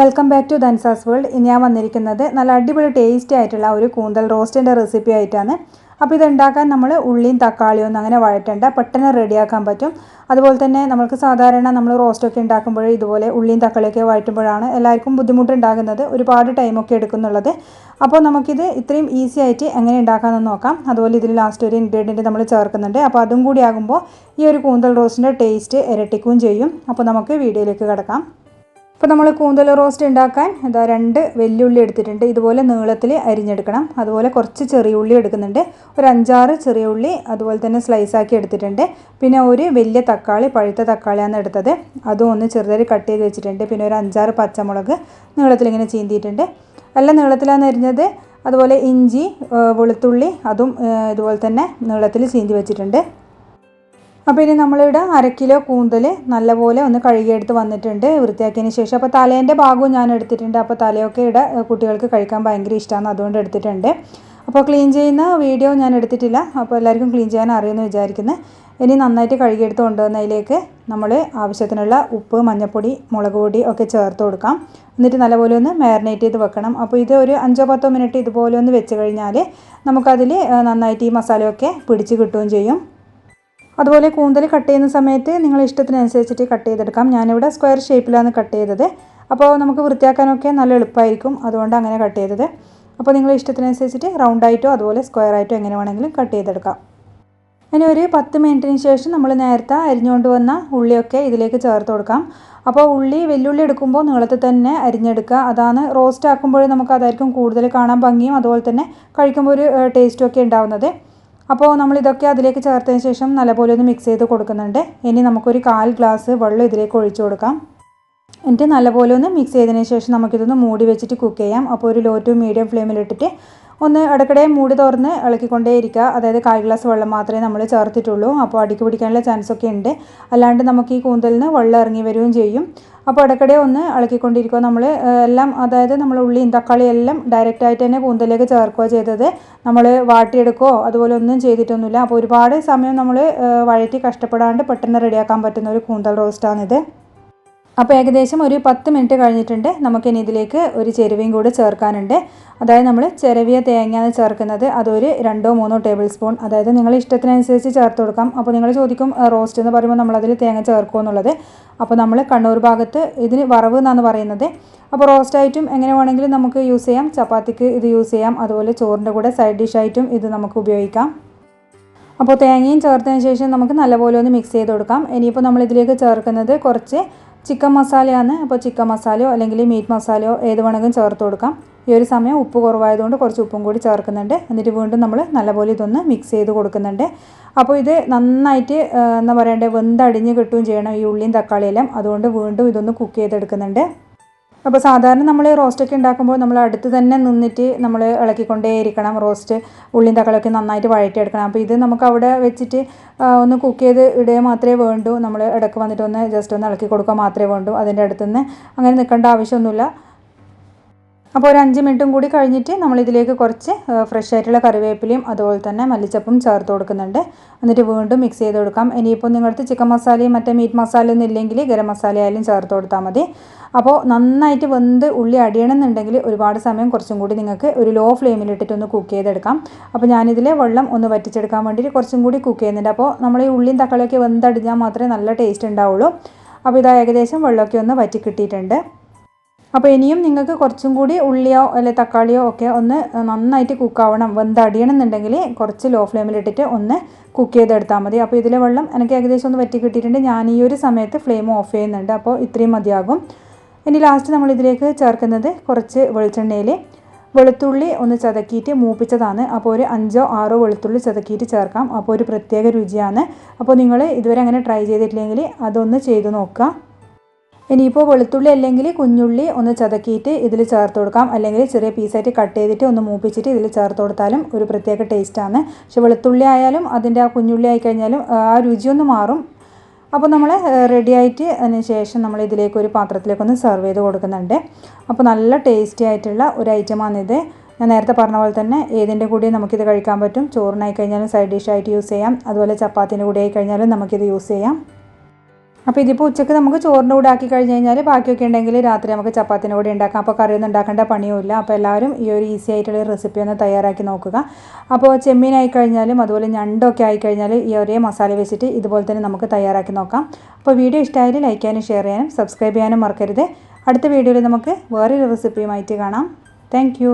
Welcome back to ദൻസാസ് world ഇനി ഞാൻ വന്നിരിക്കുന്നത് നല്ല അടിപൊളി ടേസ്റ്റി ആയിട്ടുള്ള ഒരു കൂന്തൽ റോസ്റ്റിന്റെ റെസിപ്പി ആയിട്ടാണ്. അപ്പോൾ ഇത് ഉണ്ടാക്കാൻ നമ്മൾ ഉള്ളിയും തക്കാളിയും ഒന്നും അങ്ങനെ വഴറ്റേണ്ട. പെട്ടെന്ന് റെഡിയാക്കാൻ പറ്റും. അതുപോലെ തന്നെ നമുക്ക് സാധാരണ നമ്മൾ റോസ്റ്റൊക്കെ ഉണ്ടാക്കുമ്പോൾ ഇതുപോലെ ഉള്ളിയും തക്കാളിയൊക്കെ വഴറ്റുമ്പോഴാണ് എല്ലാവർക്കും ബുദ്ധിമുട്ടുണ്ടാകുന്നത്. ഒരുപാട് ടൈമൊക്കെ എടുക്കുന്നുള്ളത്. അപ്പോൾ നമുക്കിത് ഇത്രയും ഈസി ആയിട്ട് എങ്ങനെ ഉണ്ടാക്കാമെന്ന് നോക്കാം. അതുപോലെ ഇതിൽ ലാസ്റ്റ് ഒരു ഇൻഗ്രീഡിയന്റ് നമ്മൾ ചേർക്കുന്നുണ്ട്. അപ്പോൾ അതും കൂടി ആകുമ്പോൾ ഈ ഒരു കൂന്തൽ റോസ്റ്റിന്റെ ടേസ്റ്റ് ഇരട്ടിക്കുകയും ചെയ്യും. അപ്പോൾ നമുക്ക് വീഡിയോയിലേക്ക് കിടക്കാം. ഇപ്പോൾ നമ്മൾ കൂന്തൽ റോസ്റ്റ് ഉണ്ടാക്കാൻ എന്താ രണ്ട് വെല്ലുള്ളി എടുത്തിട്ടുണ്ട്. ഇതുപോലെ നീളത്തിൽ അരിഞ്ഞെടുക്കണം. അതുപോലെ കുറച്ച് ചെറിയ ഉള്ളി എടുക്കുന്നുണ്ട്. ഒരു അഞ്ചാറ് ചെറിയ ഉള്ളി അതുപോലെ തന്നെ സ്ലൈസാക്കി എടുത്തിട്ടുണ്ട്. പിന്നെ ഒരു വലിയ തക്കാളി പഴുത്ത തക്കാളിയാണ് എടുത്തത്. അതും ഒന്ന് ചെറുതായി കട്ട് ചെയ്ത് വെച്ചിട്ടുണ്ട്. പിന്നെ ഒരു അഞ്ചാറ് പച്ചമുളക് നീളത്തിൽ ഇങ്ങനെ ചീന്തിയിട്ടുണ്ട്. എല്ലാം നീളത്തിലാണ് അരിഞ്ഞത്. അതുപോലെ ഇഞ്ചി വെളുത്തുള്ളി അതും ഇതുപോലെ തന്നെ നീളത്തിൽ ചീന്തി വെച്ചിട്ടുണ്ട്. അപ്പോൾ ഇനി നമ്മളിവിടെ അര കിലോ കൂന്തൽ നല്ലപോലെ ഒന്ന് കഴുകിയെടുത്ത് വന്നിട്ടുണ്ട് വൃത്തിയാക്കിയതിന് ശേഷം. അപ്പോൾ തലേന്റെ ഭാഗവും ഞാൻ എടുത്തിട്ടുണ്ട്. അപ്പോൾ തലയൊക്കെ ഇവിടെ കുട്ടികൾക്ക് കഴിക്കാൻ ഭയങ്കര ഇഷ്ടമാണ് അതുകൊണ്ട് എടുത്തിട്ടുണ്ട്. അപ്പോൾ ക്ലീൻ ചെയ്യുന്ന വീഡിയോ ഞാൻ എടുത്തിട്ടില്ല. അപ്പോൾ എല്ലാവർക്കും ക്ലീൻ ചെയ്യാൻ അറിയുമെന്ന് വിചാരിക്കുന്നത് ഇനി നന്നായിട്ട് കഴുകിയെടുത്ത് കൊണ്ടുവന്നതിലേക്ക് നമ്മൾ ആവശ്യത്തിനുള്ള ഉപ്പ് മഞ്ഞൾപ്പൊടി മുളക് പൊടി ഒക്കെ ചേർത്ത് കൊടുക്കാം. എന്നിട്ട് നല്ലപോലെ ഒന്ന് മാരിനേറ്റ് ചെയ്ത് വെക്കണം. അപ്പോൾ ഇത് ഒരു അഞ്ചോ പത്തോ മിനിറ്റ് ഇതുപോലെ ഒന്ന് വെച്ച് കഴിഞ്ഞാൽ നമുക്കതിൽ നന്നായിട്ട് ഈ മസാലയൊക്കെ പിടിച്ച് കിട്ടുകയും ചെയ്യും. അതുപോലെ കൂന്തൽ കട്ട് ചെയ്യുന്ന സമയത്ത് നിങ്ങൾ ഇഷ്ടത്തിനനുസരിച്ചിട്ട് കട്ട് ചെയ്തെടുക്കാം. ഞാനിവിടെ സ്ക്വയർ ഷേപ്പിലാണ് കട്ട് ചെയ്തത്. അപ്പോൾ നമുക്ക് വൃത്തിയാക്കാനൊക്കെ നല്ല എളുപ്പമായിരിക്കും അതുകൊണ്ട് അങ്ങനെ കട്ട് ചെയ്തത്. അപ്പോൾ നിങ്ങൾ ഇഷ്ടത്തിനനുസരിച്ചിട്ട് റൗണ്ടായിട്ടോ അതുപോലെ സ്ക്വയർ ആയിട്ടോ എങ്ങനെ വേണമെങ്കിലും കട്ട് ചെയ്തെടുക്കാം. ഇനി ഒരു പത്ത് മിനിറ്റിന് ശേഷം നമ്മൾ നേരത്തെ അരിഞ്ഞുകൊണ്ട് വന്ന ഉള്ളിയൊക്കെ ഇതിലേക്ക് ചേർത്ത് കൊടുക്കാം. അപ്പോൾ ഉള്ളി വെല്ലുള്ളി എടുക്കുമ്പോൾ നീളത്തിൽ തന്നെ അരിഞ്ഞെടുക്കുക. അതാണ് റോസ്റ്റ് ആക്കുമ്പോൾ നമുക്ക് അതായിരിക്കും കൂടുതൽ കാണാൻ ഭംഗിയും അതുപോലെ തന്നെ കഴിക്കുമ്പോൾ ഒരു ടേസ്റ്റും ഒക്കെ ഉണ്ടാവുന്നത്. അപ്പോൾ നമ്മളിതൊക്കെ അതിലേക്ക് ചേർത്തതിന് ശേഷം നല്ലപോലെ ഒന്ന് മിക്സ് ചെയ്ത് കൊടുക്കുന്നുണ്ട്. ഇനി നമുക്കൊരു കാൽ ഗ്ലാസ് വെള്ളം ഇതിലേക്ക് ഒഴിച്ചു കൊടുക്കാം. എന്നിട്ട് നല്ലപോലെ ഒന്ന് മിക്സ് ചെയ്തതിന് ശേഷം നമുക്കിതൊന്ന് മൂടി വെച്ചിട്ട് കുക്ക് ചെയ്യാം. അപ്പോൾ ഒരു ലോ ടു മീഡിയം ഫ്ലെയിമിലിട്ടിട്ട് ഒന്ന് ഇടയ്ക്കിടെ മൂടി തുറന്ന് ഇളക്കിക്കൊണ്ടേ ഇരിക്കുക അതായത് കാൽ ഗ്ലാസ് വെള്ളം മാത്രമേ നമ്മൾ ചേർത്തിട്ടുള്ളൂ. അപ്പോൾ അടിക്ക് പിടിക്കാനുള്ള ചാൻസ് ഒക്കെ ഉണ്ട്. അല്ലാണ്ട് നമുക്ക് ഈ കൂന്തലിന് വെള്ളം ഇറങ്ങി വരികയും ചെയ്യും. അപ്പോൾ ഇടയ്ക്കിടെ ഒന്ന് ഇളക്കിക്കൊണ്ടിരിക്കുക. നമ്മൾ എല്ലാം അതായത് നമ്മൾ ഉള്ളിയും തക്കാളിയും എല്ലാം ഡയറക്റ്റ് ആയിട്ട് തന്നെ കൂന്തലിലേക്ക് ചേർക്കുക ചെയ്തത്. നമ്മൾ വാട്ടിയെടുക്കുകയോ അതുപോലെ ഒന്നും ചെയ്തിട്ടൊന്നുമില്ല. അപ്പോൾ ഒരുപാട് സമയം നമ്മൾ വഴറ്റി കഷ്ടപ്പെടാണ്ട് പെട്ടെന്ന് റെഡിയാക്കാൻ പറ്റുന്ന ഒരു കൂന്തൽ റോസ്റ്റാണിത് അപ്പോൾ ഏകദേശം ഒരു പത്ത് മിനിറ്റ് കഴിഞ്ഞിട്ടുണ്ട്. നമുക്കിനി ഇതിലേക്ക് ഒരു ചെരുവയും കൂടി ചേർക്കാനുണ്ട്. അതായത് നമ്മൾ ചെരവിയ തേങ്ങയാണ് ചേർക്കുന്നത്. അതൊരു രണ്ടോ മൂന്നോ ടേബിൾ സ്പൂൺ. അതായത് നിങ്ങൾ ഇഷ്ടത്തിനനുസരിച്ച് ചേർത്ത് കൊടുക്കാം. അപ്പോൾ നിങ്ങൾ ചോദിക്കും റോസ്റ്റ് എന്ന് പറയുമ്പോൾ നമ്മളതിൽ തേങ്ങ ചേർക്കുമോ എന്നുള്ളത്? അപ്പോൾ നമ്മൾ കണ്ണൂർ ഭാഗത്ത് ഇതിന് വറവ് എന്നാണ് പറയുന്നത്. അപ്പോൾ റോസ്റ്റ് ആയിട്ടും എങ്ങനെ വേണമെങ്കിലും നമുക്ക് യൂസ് ചെയ്യാം. ചപ്പാത്തിക്ക് ഇത് യൂസ് ചെയ്യാം. അതുപോലെ ചോറിന്റെ കൂടെ സൈഡ് ഡിഷായിട്ടും ഇത് നമുക്ക് ഉപയോഗിക്കാം. അപ്പോൾ തേങ്ങയും ചേർത്തതിന് ശേഷം നമുക്ക് നല്ലപോലെ ഒന്ന് മിക്സ് ചെയ്ത് കൊടുക്കാം. ഇനിയിപ്പോൾ നമ്മൾ ഇതിലേക്ക് ചേർക്കുന്നത് കുറച്ച് ചിക്കൻ മസാലയാണ് അപ്പോൾ ചിക്കൻ മസാലയോ അല്ലെങ്കിൽ മീറ്റ് മസാലയോ ഏത് വേണമെങ്കിലും ചേർത്ത് കൊടുക്കാം. ഈ ഒരു സമയം ഉപ്പ് കുറവായതുകൊണ്ട് കുറച്ച് ഉപ്പും കൂടി ചേർക്കുന്നുണ്ട്. എന്നിട്ട് വീണ്ടും നമ്മൾ നല്ലപോലെ ഇതൊന്ന് മിക്സ് ചെയ്ത് കൊടുക്കുന്നുണ്ട്. അപ്പോൾ ഇത് നന്നായിട്ട് എന്താ പറയണ്ടേ വെന്തടിഞ്ഞ് കിട്ടുകയും ചെയ്യണം ഈ ഉള്ളിയും തക്കാളിയെല്ലാം. അതുകൊണ്ട് വീണ്ടും ഇതൊന്ന് കുക്ക് ചെയ്തെടുക്കുന്നുണ്ട്. അപ്പോൾ സാധാരണ നമ്മൾ റോസ്റ്റൊക്കെ ഉണ്ടാക്കുമ്പോൾ നമ്മൾ അടുത്ത് തന്നെ നിന്നിട്ട് നമ്മൾ ഇളക്കിക്കൊണ്ടേ ഇരിക്കണം റോസ്റ്റ് ഉള്ളിയും തക്കളൊക്കെ നന്നായിട്ട് വഴറ്റിയെടുക്കണം. അപ്പോൾ ഇത് നമുക്ക് അവിടെ വെച്ചിട്ട് ഒന്ന് കുക്ക് ചെയ്ത് ഇടുക മാത്രമേ വേണ്ടൂ. നമ്മൾ ഇടയ്ക്ക് വന്നിട്ട് ഒന്ന് ജസ്റ്റ് ഒന്ന് ഇളക്കി കൊടുക്കുക മാത്രമേ വേണ്ടൂ. അതിന്റെ അടുത്തുനിന്ന് അങ്ങനെ നിൽക്കേണ്ട ആവശ്യമൊന്നുമില്ല. അപ്പോൾ ഒരു അഞ്ച് മിനിറ്റും കൂടി കഴിഞ്ഞിട്ട് നമ്മൾ ഇതിലേക്ക് കുറച്ച് ഫ്രഷ് ആയിട്ടുള്ള കറിവേപ്പിലയും അതുപോലെ തന്നെ മല്ലിച്ചപ്പും ചേർത്ത് കൊടുക്കുന്നുണ്ട്. എന്നിട്ട് വീണ്ടും മിക്സ് ചെയ്ത് കൊടുക്കാം. ഇനിയിപ്പോൾ നിങ്ങളടുത്ത് ചിക്കൻ മസാലയും മറ്റേ മീറ്റ് മസാലയൊന്നും ഇല്ലെങ്കിൽ ഗരം മസാലയായാലും ചേർത്ത് കൊടുത്താൽ മതി. അപ്പോൾ നന്നായിട്ട് വെന്ത് ഉള്ളി അടിയണമെന്നുണ്ടെങ്കിൽ ഒരുപാട് സമയം കുറച്ചും കൂടി നിങ്ങൾക്ക് ഒരു ലോ ഫ്ലെയിമിലിട്ടിട്ട് ഒന്ന് കുക്ക് ചെയ്തെടുക്കാം. അപ്പോൾ ഞാനിതിൽ വെള്ളം ഒന്ന് വറ്റിച്ചെടുക്കാൻ വേണ്ടിയിട്ട് കുറച്ചും കൂടി കുക്ക് ചെയ്യുന്നുണ്ട്. അപ്പോൾ നമ്മൾ ഈ ഉള്ളിയും തക്കാളിയൊക്കെ വെന്തടിഞ്ഞാൽ മാത്രമേ നല്ല ടേസ്റ്റ് ഉണ്ടാവുള്ളൂ. അപ്പോൾ ഇതാ ഏകദേശം വെള്ളമൊക്കെ ഒന്ന് വറ്റി കിട്ടിയിട്ടുണ്ട്. അപ്പോൾ ഇനിയും നിങ്ങൾക്ക് കുറച്ചും കൂടി ഉള്ളിയോ അല്ലെ തക്കാളിയോ ഒക്കെ ഒന്ന് നന്നായിട്ട് കുക്കാവണം വെന്തടിയണം എന്നുണ്ടെങ്കിൽ കുറച്ച് ലോ ഫ്ലെയിമിലിട്ടിട്ട് ഒന്ന് കുക്ക് ചെയ്തെടുത്താൽ മതി. അപ്പോൾ ഇതിലെ വെള്ളം എനിക്ക് ഏകദേശം ഒന്ന് വറ്റി കിട്ടിയിട്ടുണ്ട്. ഞാൻ ഈ ഒരു സമയത്ത് ഫ്ലെയിം ഓഫ് ചെയ്യുന്നുണ്ട്. അപ്പോൾ ഇത്രയും മതിയാകും. ഇനി ലാസ്റ്റ് നമ്മൾ ഇതിലേക്ക് ചേർക്കുന്നത് കുറച്ച് വെളിച്ചെണ്ണയിൽ വെളുത്തുള്ളി ഒന്ന് ചതക്കിയിട്ട് മൂപ്പിച്ചതാണ്. അപ്പോൾ ഒരു അഞ്ചോ ആറോ വെളുത്തുള്ളി ചതക്കിയിട്ട് ചേർക്കാം. അപ്പോൾ ഒരു പ്രത്യേക രുചിയാണ്. അപ്പോൾ നിങ്ങൾ ഇതുവരെ അങ്ങനെ ട്രൈ ചെയ്തിട്ടില്ലെങ്കിൽ അതൊന്ന് ചെയ്ത് നോക്കുക. ഇനിയിപ്പോൾ വെളുത്തുള്ളി അല്ലെങ്കിൽ കുഞ്ഞുള്ളി ഒന്ന് ചതക്കിയിട്ട് ഇതിൽ ചേർത്ത് കൊടുക്കാം. അല്ലെങ്കിൽ ചെറിയ പീസായിട്ട് കട്ട് ചെയ്തിട്ട് ഒന്ന് മൂപ്പിച്ചിട്ട് ഇതിൽ ചേർത്ത് കൊടുത്താലും ഒരു പ്രത്യേക ടേസ്റ്റാണ് പക്ഷെ വെളുത്തുള്ളി ആയാലും അതിന്റെ ആ കുഞ്ഞുള്ളി ആയി കഴിഞ്ഞാലും ആ രുചിയൊന്ന് മാറും. അപ്പോൾ നമ്മൾ റെഡി ആയിട്ട് അതിന് ശേഷം നമ്മൾ ഇതിലേക്ക് ഒരു പാത്രത്തിലേക്കൊന്ന് സെർവ് ചെയ്ത് കൊടുക്കുന്നുണ്ട്. അപ്പോൾ നല്ല ടേസ്റ്റി ആയിട്ടുള്ള ഒരു ഐറ്റമാണിത് ഞാൻ നേരത്തെ പറഞ്ഞ പോലെ തന്നെ ഏതിന്റെ കൂടെ നമുക്കിത് കഴിക്കാൻ പറ്റും. ചോറിനായി കഴിഞ്ഞാലും സൈഡ് ഡിഷായിട്ട് യൂസ് ചെയ്യാം. അതുപോലെ ചപ്പാത്തിന്റെ കൂടെ ആയി കഴിഞ്ഞാലും നമുക്കിത് യൂസ് ചെയ്യാം. അപ്പോൾ ഇതിപ്പോൾ ഉച്ചയ്ക്ക് നമുക്ക് ചോറിന്റെ കൂടെ ആക്കി കഴിഞ്ഞ് കഴിഞ്ഞാൽ ബാക്കിയൊക്കെ ഉണ്ടെങ്കിൽ രാത്രി നമുക്ക് ചപ്പാത്തിന്റെ കൂടെ ഉണ്ടാക്കാം. അപ്പോൾ കറിയൊന്നും ഉണ്ടാക്കേണ്ട പണിയുമില്ല. അപ്പോൾ എല്ലാവരും ഈ ഒരു ഈസി ആയിട്ടുള്ള റെസിപ്പി ഒന്ന് തയ്യാറാക്കി നോക്കുക. അപ്പോൾ ചെമ്മീനായി കഴിഞ്ഞാലും അതുപോലെ ഞണ്ടൊക്കെ ആയി കഴിഞ്ഞാൽ ഈ ഒരേ മസാല വെച്ചിട്ട് ഇതുപോലെ തന്നെ നമുക്ക് തയ്യാറാക്കി നോക്കാം. അപ്പോൾ വീഡിയോ ഇഷ്ടമായാലും ലൈക്ക് ചെയ്യാനും ഷെയർ ചെയ്യാനും സബ്സ്ക്രൈബ് ചെയ്യാനും മറക്കരുത്. അടുത്ത വീഡിയോയിൽ നമുക്ക് വേറൊരു റെസിപ്പിയുമായിട്ട് കാണാം. താങ്ക്